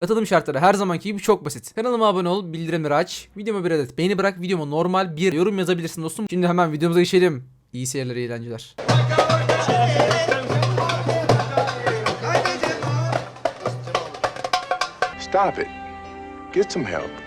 Katılım şartları her zamanki gibi çok basit. Kanalıma abone ol, bildirimleri aç, videoma bir adet beğeni bırak, videoma normal bir yorum yazabilirsin dostum. Şimdi hemen videomuza geçelim. İyi seyirler, iyi eğlenceler. Stop it. Get some help.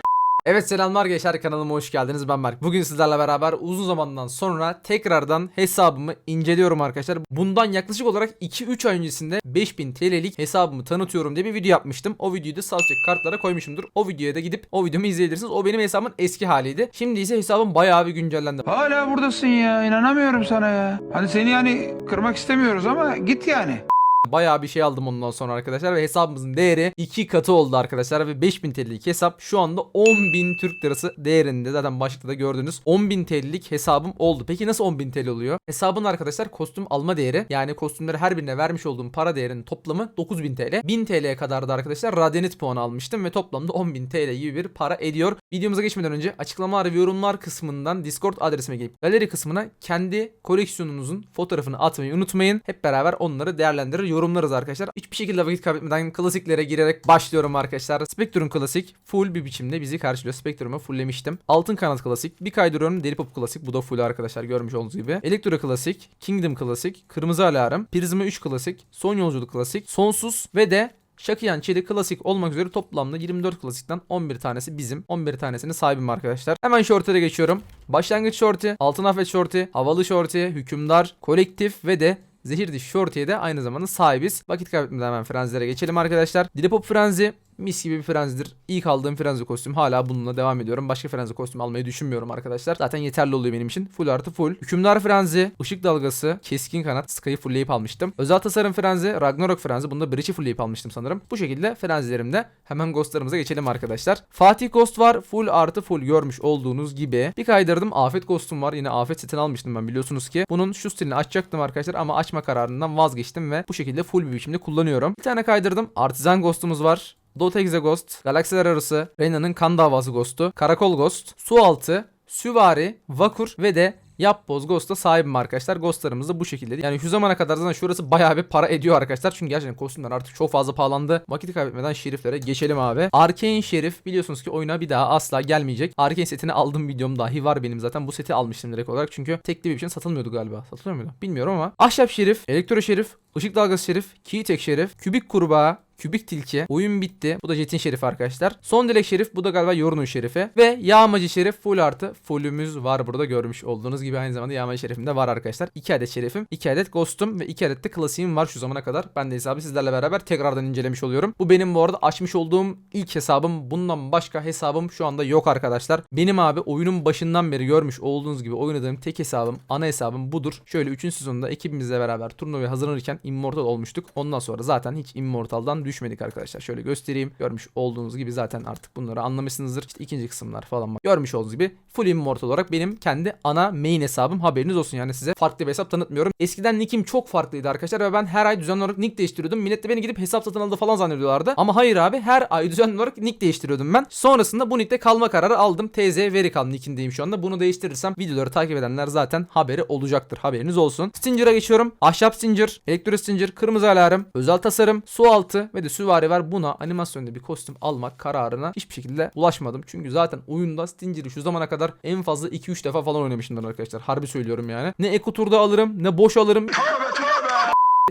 Evet selamlar gençler kanalıma hoş geldiniz ben Berk. Bugün sizlerle beraber uzun zamandan sonra tekrardan hesabımı inceliyorum arkadaşlar. Bundan yaklaşık olarak 2-3 ay öncesinde 5000 TL'lik hesabımı tanıtıyorum diye bir video yapmıştım. O videoyu da sağ üstteki kartlara koymuşumdur. O videoya da gidip o videomu izleyebilirsiniz. O benim hesabımın eski haliydi. Şimdi ise hesabım bayağı bir güncellendi. Hala buradasın ya inanamıyorum sana ya. Hani seni yani kırmak istemiyoruz ama git yani. Bayağı bir şey aldım ondan sonra arkadaşlar ve hesabımızın değeri 2 katı oldu arkadaşlar ve 5000 TL'lik hesap şu anda 10.000 Türk Lirası değerinde zaten başlıkta da gördünüz 10.000 TL'lik hesabım oldu. Peki nasıl 10.000 TL oluyor? Hesabın arkadaşlar kostüm alma değeri yani kostümleri her birine vermiş olduğum para değerinin toplamı 9000 TL. 1000 TL'ye kadar da arkadaşlar Radyanit puanı almıştım ve toplamda 10.000 TL gibi bir para ediyor. Videomuza geçmeden önce açıklamalar ve yorumlar kısmından Discord adresime gelip galeri kısmına kendi koleksiyonunuzun fotoğrafını atmayı unutmayın. Hep beraber onları değerlendirir yorumlarız arkadaşlar. Hiçbir şekilde vakit kaybetmeden klasiklere girerek başlıyorum arkadaşlar. Spectrum klasik full bir biçimde bizi karşılıyor. Spectrum'u fulllemiştim. Altın kanat klasik. Bir kaydırıyorum Deli Pop klasik. Bu da full arkadaşlar görmüş olduğunuz gibi. Elektro klasik. Kingdom klasik. Kırmızı alarm. Prizma 3 klasik. Son yolculuk klasik. Sonsuz ve de Şakiyan Çelik klasik olmak üzere toplamda 24 klasikten 11 tanesi bizim. 11 tanesini sahibim arkadaşlar. Hemen short'e geçiyorum. Başlangıç short'i, altın afet short'i, havalı short'i, hükümdar, kolektif ve de Zehir Diş Shorty'ye de aynı zamanda sahibiz. Vakit kaybetmeden hemen frenzilere geçelim arkadaşlar. Dilipop frenzi mis gibi bir frenzidir. İlk aldığım frenzi kostüm hala bununla devam ediyorum. Başka frenzi kostüm almayı düşünmüyorum arkadaşlar. Zaten yeterli oluyor benim için. Full artı full. Hükümdar frenzi, ışık dalgası, keskin kanat, Sky'ı fullleyip almıştım. Özel tasarım frenzi, Ragnarok frenzi. Bunda Breach'i fullleyip almıştım sanırım. Bu şekilde frenzilerimde hemen ghostlarımıza geçelim arkadaşlar. Fatih Ghost var. Full artı full görmüş olduğunuz gibi. Bir kaydırdım. Afet Ghost'um var. Yine Afet setini almıştım ben biliyorsunuz ki. Bunun şu stilini açacaktım arkadaşlar ama açma kararından vazgeçtim ve bu şekilde full bir biçimde kullanıyorum. Bir tane kaydırdım. Artisan Ghost'umuz var. Dota Exe Ghost, Galaksiler Arası, Reyna'nın Kan Davası Ghost'u, Karakol Ghost, Su Altı, Süvari, Vakur ve de Yapboz Ghost'a sahibim arkadaşlar. Ghostlarımız da bu şekilde. Yani şu zamana kadar zaten şurası bayağı bir para ediyor arkadaşlar. Çünkü gerçekten kostümler artık çok fazla pahalandı. Vakit kaybetmeden şeriflere geçelim abi. Arcane Şerif biliyorsunuz ki oyuna bir daha asla gelmeyecek. Arcane setini aldığım videom dahi var benim zaten. Bu seti almıştım direkt olarak. Çünkü tekli bir biçim satılmıyordu galiba. Satılıyor muydu? Bilmiyorum ama. Ahşap Şerif, Elektro Şerif, Işık Dalgası Şerif, Keytek Şerif, Kübik Kurbağa, Kübik Tilki. Oyun bitti. Bu da Jet'in şerifi arkadaşlar. Son Dilek şerif. Bu da galiba Yorun'un şerifi. Ve Yağmacı şerif full artı fullümüz var burada görmüş olduğunuz gibi aynı zamanda Yağmacı şerifim de var arkadaşlar. 2 adet şerifim, 2 adet ghost'um ve 2 adet de klasiğim var şu zamana kadar. Ben de hesabı sizlerle beraber tekrardan incelemiş oluyorum. Bu benim bu arada açmış olduğum ilk hesabım. Bundan başka hesabım şu anda yok arkadaşlar. Benim abi oyunun başından beri görmüş olduğunuz gibi oynadığım tek hesabım, ana hesabım budur. Şöyle 3. sezonda ekibimizle beraber turnuvaya hazırlanırken Immortal olmuştuk. Ondan sonra zaten hiç Immortal'dan düşmedik arkadaşlar. Şöyle göstereyim. Görmüş olduğunuz gibi zaten artık bunları anlamışsınızdır. İşte ikinci kısımlar falan var. Görmüş olduğunuz gibi full immortal olarak benim kendi ana main hesabım haberiniz olsun. Yani size farklı bir hesap tanıtmıyorum. Eskiden nickim çok farklıydı arkadaşlar ve ben her ay düzenli olarak nick değiştiriyordum. Millet de beni gidip hesap satın aldı falan zannediyorlardı. Ama hayır abi her ay düzenli olarak nick değiştiriyordum ben. Sonrasında bu nickte kalma kararı aldım. TZ Verikal nickindeyim şu anda. Bunu değiştirirsem videoları takip edenler zaten haberi olacaktır. Haberiniz olsun. Stinger'a geçiyorum. Ahşap Stinger, Elektro Stinger, Kırmızı Alarm, Özel Tasarım, Su Altı ve de Süvari var. Buna animasyonda bir kostüm almak kararına hiçbir şekilde ulaşmadım. Çünkü zaten oyunda Stinger'ı şu zamana kadar en fazla 2-3 defa falan oynamışımdır arkadaşlar. Harbi söylüyorum yani. Ne Eko Tur'da alırım ne boş alırım.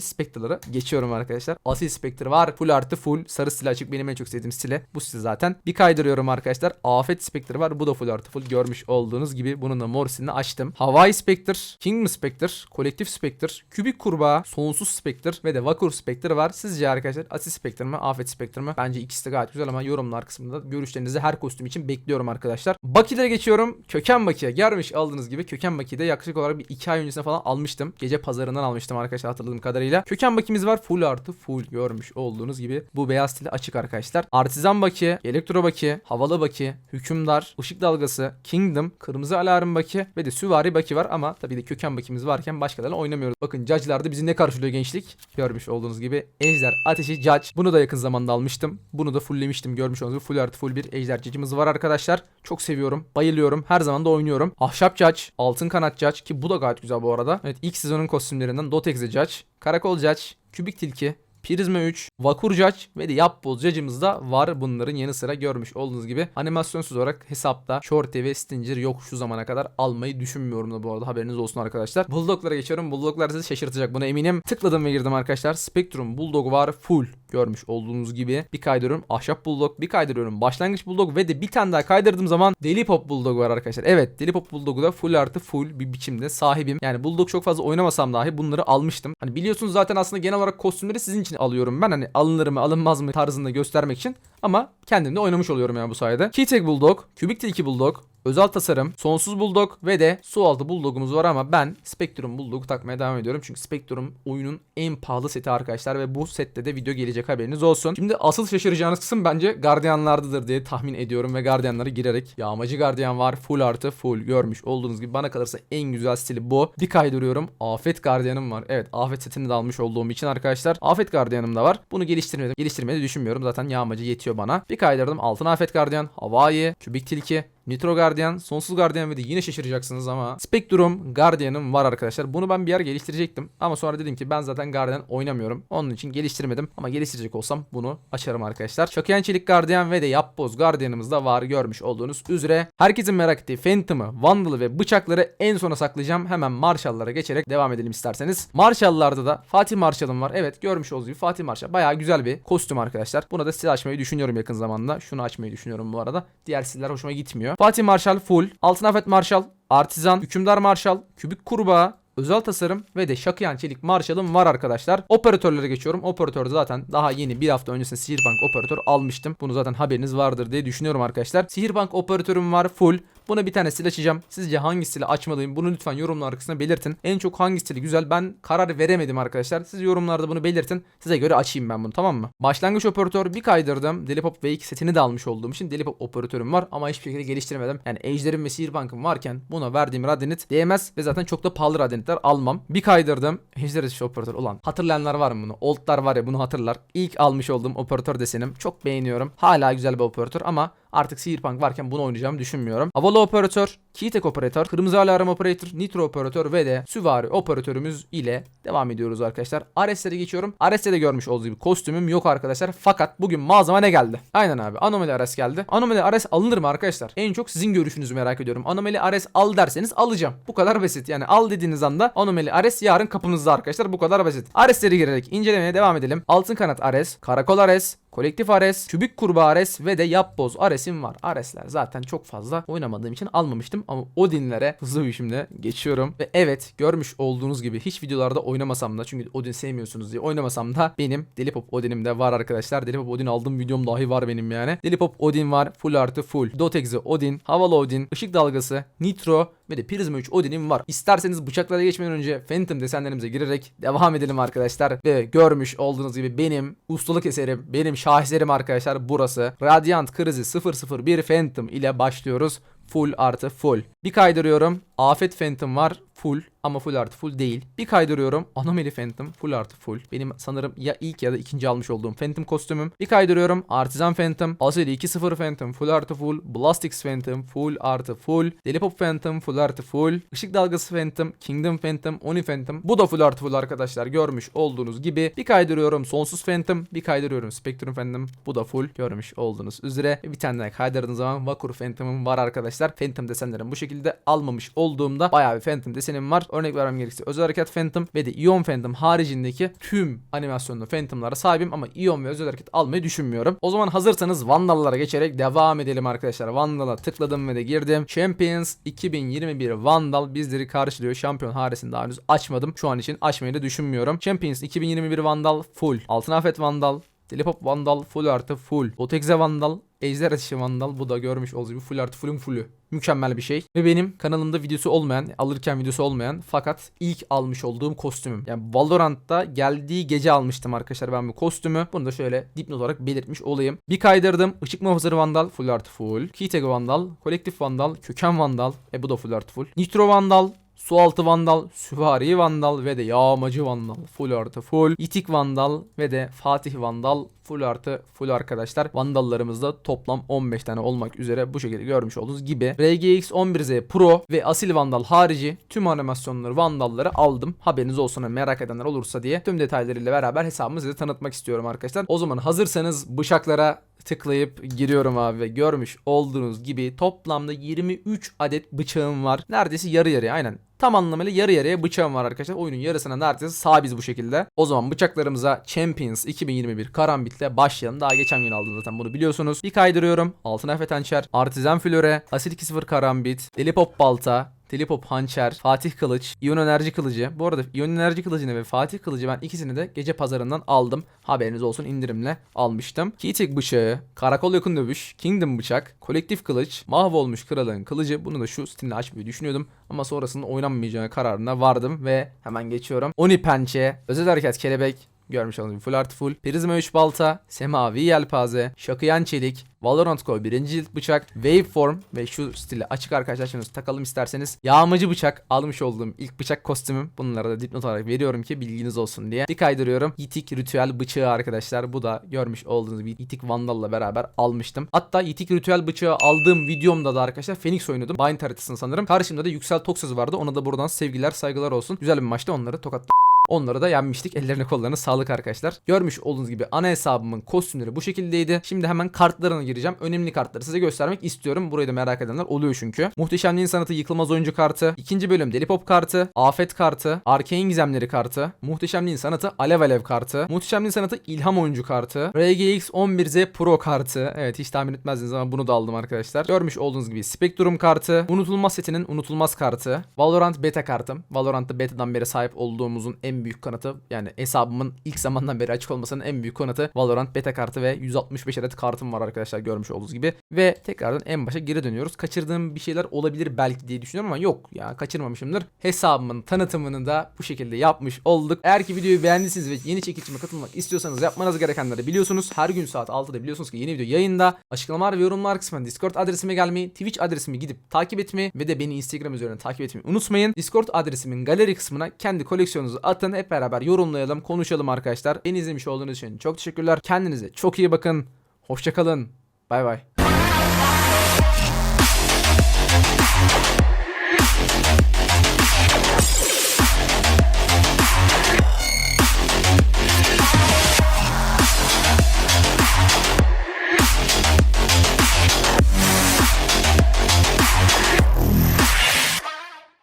Spectre'lara geçiyorum arkadaşlar. Asil Spectre var. Full artı full. Sarı stil açık. Benim en çok sevdiğim stile. Bu stil zaten. Bir kaydırıyorum arkadaşlar. Afet Spectre var. Bu da full artı full. Görmüş olduğunuz gibi. Bunun da mor stilini açtım. Hawaii Spectre. Kingdom Spectre. Kolektif Spectre. Kübik Kurbağa. Sonsuz Spectre. Ve de Vakur Spectre var. Sizce arkadaşlar Asil Spectre mi? Afet Spectre mi? Bence ikisi de gayet güzel ama yorumlar kısmında görüşlerinizi her kostüm için bekliyorum arkadaşlar. Baki'lere geçiyorum. Köken Baki'ye gelmiş aldığınız gibi. Köken Baki'de yaklaşık olarak bir 2 ay öncesine falan almıştım. Gece pazarından almıştım arkadaşlar hatırladığım kadarıyla. Köken bakimiz var. Full artı full görmüş olduğunuz gibi. Bu beyaz stili açık arkadaşlar. Artizan baki, elektro baki, havalı baki, hükümdar, ışık dalgası, kingdom, kırmızı alarm baki ve de süvari baki var ama tabii de köken bakimiz varken başkalarıyla oynamıyoruz. Bakın judge'larda bizi ne karşılıyor gençlik? Görmüş olduğunuz gibi ejder ateşi judge. Bunu da yakın zamanda almıştım. Bunu da fulllemiştim. Görmüş olduğunuz gibi full artı full bir ejder judge'ımız var arkadaşlar. Çok seviyorum. Bayılıyorum. Her zaman da oynuyorum. Ahşap judge, altın kanat judge ki bu da gayet güzel bu arada. Evet ilk sezonun kostümlerinden Dotexe judge, Karakol Judge, Kübik Tilki, Prizma 3, Vakur Judge ve de Yapboz Judge'ımız da var bunların yanı sıra görmüş olduğunuz gibi. Animasyonsuz olarak hesapta Shorty ve Stinger yok şu zamana kadar almayı düşünmüyorum da bu arada haberiniz olsun arkadaşlar. Bulldog'lara geçiyorum. Bulldog'lar sizi şaşırtacak buna eminim. Tıkladım ve girdim arkadaşlar. Spectrum Bulldog var full görmüş olduğunuz gibi. Bir kaydırıyorum Ahşap Bulldog, bir kaydırıyorum Başlangıç Bulldog ve de bir tane daha kaydırdığım zaman Deli Pop Bulldog var arkadaşlar. Evet Deli Pop Bulldog'u da full artı full bir biçimde sahibim. Yani Bulldog çok fazla oynamasam dahi bunları almıştım. Hani biliyorsunuz zaten aslında genel olarak kostümleri sizin için alıyorum ben. Hani alınır mı alınmaz mı tarzında göstermek için. Ama kendim de oynamış oluyorum yani bu sayede. Keytag Bulldog, Kübik Tilki Bulldog, Özel tasarım, sonsuz bulldog ve de su altı bulldogumuz var ama ben Spectrum bulldog'u takmaya devam ediyorum. Çünkü Spectrum oyunun en pahalı seti arkadaşlar ve bu sette de video gelecek haberiniz olsun. Şimdi asıl şaşıracağınız kısım bence gardiyanlardadır diye tahmin ediyorum ve gardiyanlara girerek. Yağmacı gardiyan var full artı full görmüş olduğunuz gibi bana kalırsa en güzel stili bu. Bir kaydırıyorum afet gardiyanım var. Evet afet setini de almış olduğum için arkadaşlar afet gardiyanım da var. Bunu geliştirmedim. Geliştirmeyi düşünmüyorum zaten yağmacı yetiyor bana. Bir kaydırdım altın afet gardiyan, havai, kübik tilki, Nitro Guardian, Sonsuz Guardian ve de yine şaşıracaksınız ama Spectrum Guardian'ım var arkadaşlar. Bunu ben bir yer geliştirecektim ama sonra dedim ki ben zaten Guardian oynamıyorum. Onun için geliştirmedim ama geliştirecek olsam bunu açarım arkadaşlar. Çakıyan Çelik Guardian ve de Yapboz Guardian'ımız da var görmüş olduğunuz üzere. Herkesin merak ettiği Phantom'ı, Vandal'ı ve bıçakları en sona saklayacağım. Hemen Marshall'lara geçerek devam edelim isterseniz. Marshall'larda da Fatih Marshall'ım var. Evet görmüş olduğunuz gibi Fatih Marshall bayağı güzel bir kostüm arkadaşlar. Buna da silah açmayı düşünüyorum yakın zamanda. Şunu açmayı düşünüyorum bu arada. Diğer silahlar hoşuma gitmiyor. Fatih Marshall full. Altın Afet Marshall. Artizan. Hükümdar Marshall. Kübük Kurbağa. Özel tasarım ve de Şakıyan Çelik Marshall'ım var arkadaşlar. Operatörlere geçiyorum. Operatör zaten daha yeni bir hafta öncesinde Sihirbank operatör almıştım. Bunu zaten haberiniz vardır diye düşünüyorum arkadaşlar. Sihirbank operatörüm var full. Buna bir tane silah açacağım. Sizce hangisiyle açmalıyım? Bunu lütfen yorumlar kısmına belirtin. En çok hangisiyle güzel? Ben karar veremedim arkadaşlar. Siz yorumlarda bunu belirtin. Size göre açayım ben bunu tamam mı? Başlangıç operatör bir kaydırdım. Delipop V2 setini de almış olduğum için Delipop operatörüm var ama hiçbir şekilde geliştirmedim. Yani Ejder'im ve Sihirbank'ım varken buna verdiğim Radinit değmez ve zaten çok da pahalı Radinitler almam. Bir kaydırdım. Ejder dışı operatör ulan. Hatırlayanlar var mı bunu? Oldlar var ya bunu hatırlar. İlk almış olduğum operatör desenim. Çok beğeniyorum. Hala güzel bir operatör ama artık Sihirpunk varken bunu oynayacağımı düşünmüyorum. Havalı operatör, Keytek operatör, kırmızı alarm operatör, nitro operatör ve de süvari operatörümüz ile devam ediyoruz arkadaşlar. Ares'lere geçiyorum. Ares'te de görmüş olduğu gibi kostümüm yok arkadaşlar. Fakat bugün mağazama ne geldi? Aynen abi. Anomali Ares geldi. Anomali Ares alınır mı arkadaşlar? En çok sizin görüşünüzü merak ediyorum. Anomali Ares al derseniz alacağım. Bu kadar basit. Yani al dediğiniz anda Anomali Ares yarın kapınızda arkadaşlar. Bu kadar basit. Ares'lere girerek incelemeye devam edelim. Altın kanat Ares, karakol Ares, Kolektif Ares, Kübük Kurbağa Ares ve de Yapboz Ares'im var. Ares'ler zaten çok fazla oynamadığım için almamıştım ama Odin'lere hızlı bir biçimde geçiyorum. Ve evet görmüş olduğunuz gibi hiç videolarda oynamasam da çünkü Odin sevmiyorsunuz diye oynamasam da benim Delipop Odin'im de var arkadaşlar. Delipop Odin aldığım videom dahi var benim yani. Delipop Odin var full artı full. Dotex'i Odin, Havalı Odin, Işık Dalgası, Nitro ve de Prisma 3 Odin'im var. İsterseniz bıçaklara geçmeden önce Phantom desenlerimize girerek devam edelim arkadaşlar. Ve görmüş olduğunuz gibi benim ustalık eserim, benim şaheserim arkadaşlar burası. Radiant Krizi 001 Phantom ile başlıyoruz. Full artı full. Bir kaydırıyorum. Afet Phantom var. Full ama full artı full değil. Bir kaydırıyorum. Anomaly Phantom full artı full. Benim sanırım ya ilk ya da ikinci almış olduğum Phantom kostümüm. Bir kaydırıyorum. Artisan Phantom. Aseri 2.0 Phantom full artı full. Blastix Phantom full artı full. Delipop Phantom full artı full. Işık Dalgası Phantom. Kingdom Phantom. Oni Phantom. Bu da full artı full arkadaşlar. Görmüş olduğunuz gibi. Bir kaydırıyorum. Sonsuz Phantom. Bir kaydırıyorum. Spectrum Phantom. Bu da full. Görmüş olduğunuz üzere. Bir tane daha kaydırdığınız zaman Vakur Phantom'ım var arkadaşlar. Phantom desenlerim bu şekilde almamış olduğumda bayağı bir Phantom desenim var. Örnek vermem gerekirse özel hareket Phantom ve de Ion Phantom haricindeki tüm animasyonlu Phantom'lara sahibim ama Ion ve özel hareket almayı düşünmüyorum. O zaman hazırsanız Vandal'lara geçerek devam edelim arkadaşlar. Vandal'a tıkladım ve de girdim. Champions 2021 Vandal bizleri karşılıyor. Şampiyon haresini daha henüz açmadım. Şu an için açmayı da düşünmüyorum. Champions 2021 Vandal full. Altın Afet Vandal. Delipop Vandal full artı full. Otexe Vandal. Ejder Ateşi Vandal. Bu da görmüş olduğunuz gibi full artı full'ün full'ü. Mükemmel bir şey. Ve benim kanalımda videosu olmayan, alırken videosu olmayan fakat ilk almış olduğum kostümüm. Yani Valorant'ta geldiği gece almıştım arkadaşlar ben bu kostümü. Bunu da şöyle dipnot olarak belirtmiş olayım. Bir kaydırdım. Işık Muhafızları Vandal full artı full. Keytag Vandal. Kolektif Vandal. Köken Vandal. E bu da full artı full. Nitro Vandal. Sualtı Vandal, Süvari Vandal ve de Yağmacı Vandal full artı full. İtik Vandal ve de Fatih Vandal full artı full arkadaşlar. Vandallarımızda toplam 15 tane olmak üzere bu şekilde görmüş olduğunuz gibi. RGX 11Z Pro ve Asil Vandal harici tüm animasyonları Vandalları aldım. Haberiniz olsun hani merak edenler olursa diye tüm detaylarıyla beraber hesabımı size tanıtmak istiyorum arkadaşlar. O zaman hazırsanız bıçaklara tıklayıp giriyorum abi ve görmüş olduğunuz gibi toplamda 23 adet bıçağım var. Neredeyse yarı yarıya aynen. Tam anlamıyla yarı yarıya bıçağım var arkadaşlar. Oyunun yarısına neredeyse sahibiz bu şekilde. O zaman bıçaklarımıza Champions 2021 Karambit'le başlayalım. Daha geçen gün aldım zaten bunu biliyorsunuz. Bir kaydırıyorum. Altın Efe Hançer, Artisan Flöre, Asil 2.0 Karambit, Deli Pop Balta, Telipop Hançer, Fatih Kılıç, İyon Enerji Kılıcı. Bu arada İyon Enerji Kılıcı'nı ve Fatih Kılıcı ben ikisini de gece pazarından aldım. Haberiniz olsun indirimle almıştım. Kitik bıçağı, Karakol Yakın Dövüş, Kingdom bıçak, Kolektif Kılıç, Mahvolmuş Kralın Kılıcı. Bunu da şu Steam'de açmayı düşünüyordum. Ama sonrasında oynanmayacağına kararına vardım ve hemen geçiyorum. Oni Pençe, Özel Hareket Kelebek, Görmüş olduğunuz gibi full artı full. Prizma 3 balta, semavi yelpaze, şakıyan çelik, Valorant Go birinci cilt bıçak, Waveform ve şu stili açık arkadaşlar şunu takalım isterseniz. Yağmacı bıçak almış olduğum ilk bıçak kostümüm. Bunlara da dipnot olarak veriyorum ki bilginiz olsun diye. Bir kaydırıyorum. Yitik ritüel bıçağı arkadaşlar. Bu da görmüş olduğunuz gibi Yitik Vandal'la beraber almıştım. Hatta Yitik ritüel bıçağı aldığım videomda da arkadaşlar Phoenix oynadım. Bind haritasını sanırım. Karşımda da Yüksel Toksöz vardı. Ona da buradan sevgiler saygılar olsun. Güzel bir maçta onları tokat Onları da yenmiştik. Ellerine kollarına sağlık arkadaşlar. Görmüş olduğunuz gibi ana hesabımın kostümleri bu şekildeydi. Şimdi hemen kartlarına gireceğim. Önemli kartları size göstermek istiyorum. Burayı da merak edenler oluyor çünkü. Muhteşemliğin sanatı yıkılmaz oyuncu kartı. ikinci bölüm Deli Pop kartı. Afet kartı. Arcane gizemleri kartı. Muhteşemliğin sanatı Alev Alev kartı. Muhteşemliğin sanatı İlham oyuncu kartı. RGX 11Z Pro kartı. Evet hiç tahmin etmezdiniz ama bunu da aldım arkadaşlar. Görmüş olduğunuz gibi Spectrum kartı. Unutulmaz setinin unutulmaz kartı. Valorant beta kartım. Valorant'ta betadan beri sahip olduğumuzun en büyük kanıtı yani hesabımın ilk zamandan beri açık olmasının en büyük kanıtı Valorant beta kartı ve 165 adet kartım var arkadaşlar görmüş olduğunuz gibi. Ve tekrardan en başa geri dönüyoruz. Kaçırdığım bir şeyler olabilir belki diye düşünüyorum ama yok ya kaçırmamışımdır. Hesabımın tanıtımını da bu şekilde yapmış olduk. Eğer ki videoyu beğendiyseniz ve yeni çekilişime katılmak istiyorsanız yapmanız gerekenleri biliyorsunuz. Her gün saat 6'da biliyorsunuz ki yeni video yayında. Açıklamalar ve yorumlar kısmına Discord adresime gelmeyi, Twitch adresimi gidip takip etmeyi ve de beni Instagram üzerinden takip etmeyi unutmayın. Discord adresimin galeri kısmına kendi koleksiyonunuzu atın. Bakın hep beraber yorumlayalım, konuşalım arkadaşlar. Beni izlemiş olduğunuz için çok teşekkürler. Kendinize çok iyi bakın. Hoşçakalın. Bay bay.